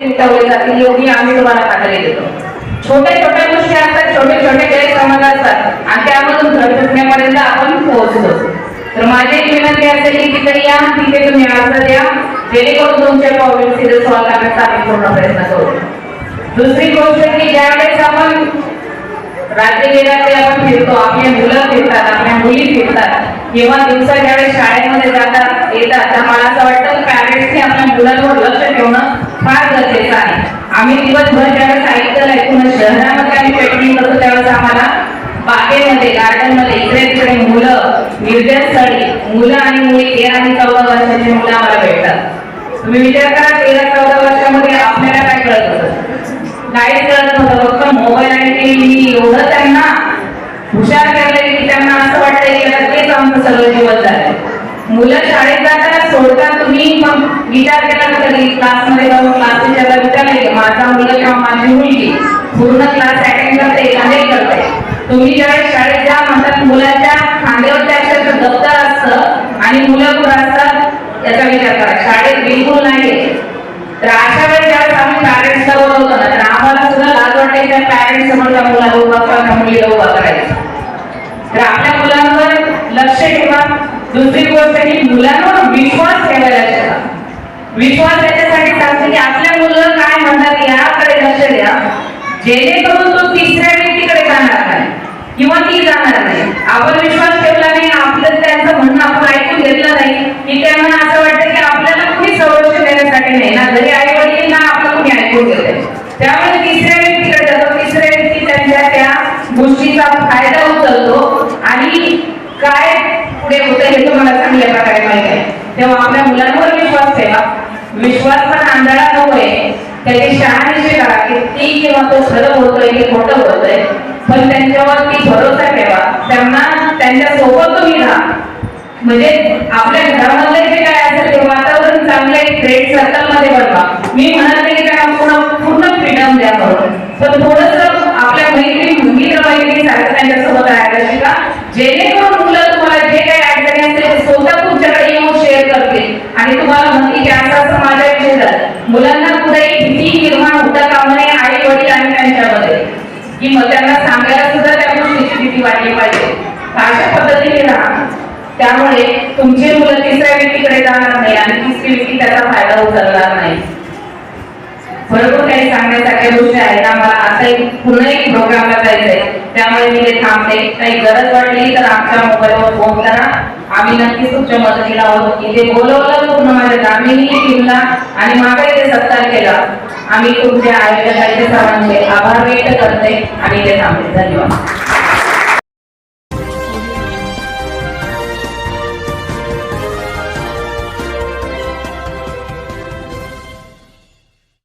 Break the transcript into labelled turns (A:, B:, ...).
A: मिटवले जातील योगी आम्ही तुम्हाला खात्री देतो. छोट्या छोट्या गोष्टी असतात छोटे छोटे गैरसमज असतात. आणि त्यामधून घर सुटण्यापर्यंत आपण पोहोचतो तर माझी एक विनंती असेल की तिथे या तिथे तुम्ही अर्ज द्या. जेणेकरून तुमच्या प्रॉब्लेम सिरियस सॉल्व्ह करण्याचा आम्ही पूर्ण प्रयत्न करू. दुसरी गोष्ट की ज्यावेळेस आपण राज्य गेल्याकडे आपण फिरतो आपल्या मुलं फिरतात आपल्या मुली फिरतात किंवा दिवसा ज्यावेळेस शाळेमध्ये जातात येतात तर मला असं वाटतं पॅरेंट्सने आपल्या मुलांवर लक्ष ठेवणं फार गरजेचं आहे. आम्ही दिवसभर ज्यावेळेस ऐकलं ऐकून शहरामध्ये आम्ही पेट्रोलिंग करतो त्यावेळेस आम्हाला बागेमध्ये गार्डनमध्ये इकडे तिकडे मुलं निर्जनस्थळी मुलं आणि मुली तेरा आणि चौदा वर्षाची मुलं आम्हाला भेटतात. तुम्ही विचार करा तेरा चौदा वर्षामध्ये आपल्याला काय कळत होतं? काहीच कळत नव्हतं फक्त मोबाईल आणि टीव्ही एवढं त्यांना हुशार केलं की त्यांना असं वाटतंय की आता तेच आमचं सगळं जीवन झालंय. मुलं शाळेत जाताना सोडता तुम्ही मग विचार केला कधी क्लासमध्ये जाऊन क्लास टीचरला विचारलं की माझा मुलगा किंवा माझी मुलगी पूर्ण क्लास अटेंड करते का नाही करते. तुम्ही ज्यावेळेस शाळेत जा म्हणतात मुलाच्या खांद्यावर अक्षरशः दप्तर असतं आणि मुलं कुठं असतात याचा विचार करा. शाळेत बिलकुल नाही तर अशा वेळेस ज्यावेळेस आम्ही पॅरेंट्सला बोलवतो ना तर आम्हाला सुद्धा लाज वाटायच्या पॅरेंट्स समोर त्या मुलाला उभा करा त्या मुलीला उभा करा तर आपल्या मुलांवर लक्ष ठेवा दुसरी गोष्ट ही मुलांवर विश्वास ठेवायला शिका विश्वास याच्यासाठी सांगते की आपल्या मुलं काय म्हणतात याकडे लक्ष द्या. जेणेकरून तो तिसऱ्या व्यक्तीकडे जाणार नाही किंवा ती जाणार नाही. आपण विश्वास ठेवला नाही आपलं त्यांचं म्हणणं आपण ऐकून घेतलं नाही. की त्यांना असं वाटतं की आपल्याला कुणी संरक्षण देण्यासाठी नाही. ना घरी आई वडील ना आपलं कुणी ऐकून घेते त्यामुळे तिसऱ्या व्यक्तीकडे जातो. तिसऱ्या व्यक्ती त्यांच्या त्या गोष्टीचा फायदा उचलतो आणि काय पुढे होतं हे तुम्हाला चांगल्या प्रकारे माहिती आहे तेव्हा आपल्या मुलांवर विश्वास ठेवा. विश्वास पण आंधळा नव्हे त्याची शहानिशी करा की ती किंवा तो खरं बोलतोय की खोटं बोलतोय पण त्यांच्यावरती भरोसा ठेवा. त्यांना त्यांच्यासोबत तुम्ही राहा. म्हणजे आपल्या घरामध्ये जे काय असेल ते वातावरण चांगलं एक ग्रेट सर्कलमध्ये बनवा. मी म्हणत नाही की त्यांना पूर्ण पूर्ण फ्रीडम द्या म्हणून. पण थोडस आपल्या मैत्री मित्र मैत्री सारखं त्यांच्यासोबत राहायला शिका. जेणे मुलं तुम्हाला जे काही अडचणी असतील ते स्वतः तुमच्याकडे येऊन शेअर करतील आणि तुम्हाला म्हणतील की असं असं माझ्याविषयी मुलांना कुठेही भीती निर्माण होता कामा नये आई वडील आणि त्यांच्यामध्ये. की मग त्यांना सांगायला सुद्धा त्या गोष्टीची भीती वाटली पाहिजे. तर अशा पद्धतीने राहा. त्यामुळे तुमची मुलं तिसऱ्या व्यक्तीकडे जाणार नाही आणि तिसरी व्यक्ती त्याचा फायदा उचलणार नाही. भरपूर काही सांगण्यासारख्या गोष्टी आहेत. आम्हाला आता एक पुन्हा एक प्रोग्रामला जायचंय. त्यामुळे मी ते थांबते. काही गरज वाटली तर आमच्या मोबाईलवर फोन करा. आम्ही नक्कीच तुमच्या मदतीला आहोत. इथे बोलवलं पूर्ण माझ्या दामिनी टीमला आणि माझा इथे सत्कार केला. आम्ही तुमच्या आयोजकांचे सर्वांचे आभार व्यक्त करते आणि ते थांबते. धन्यवाद.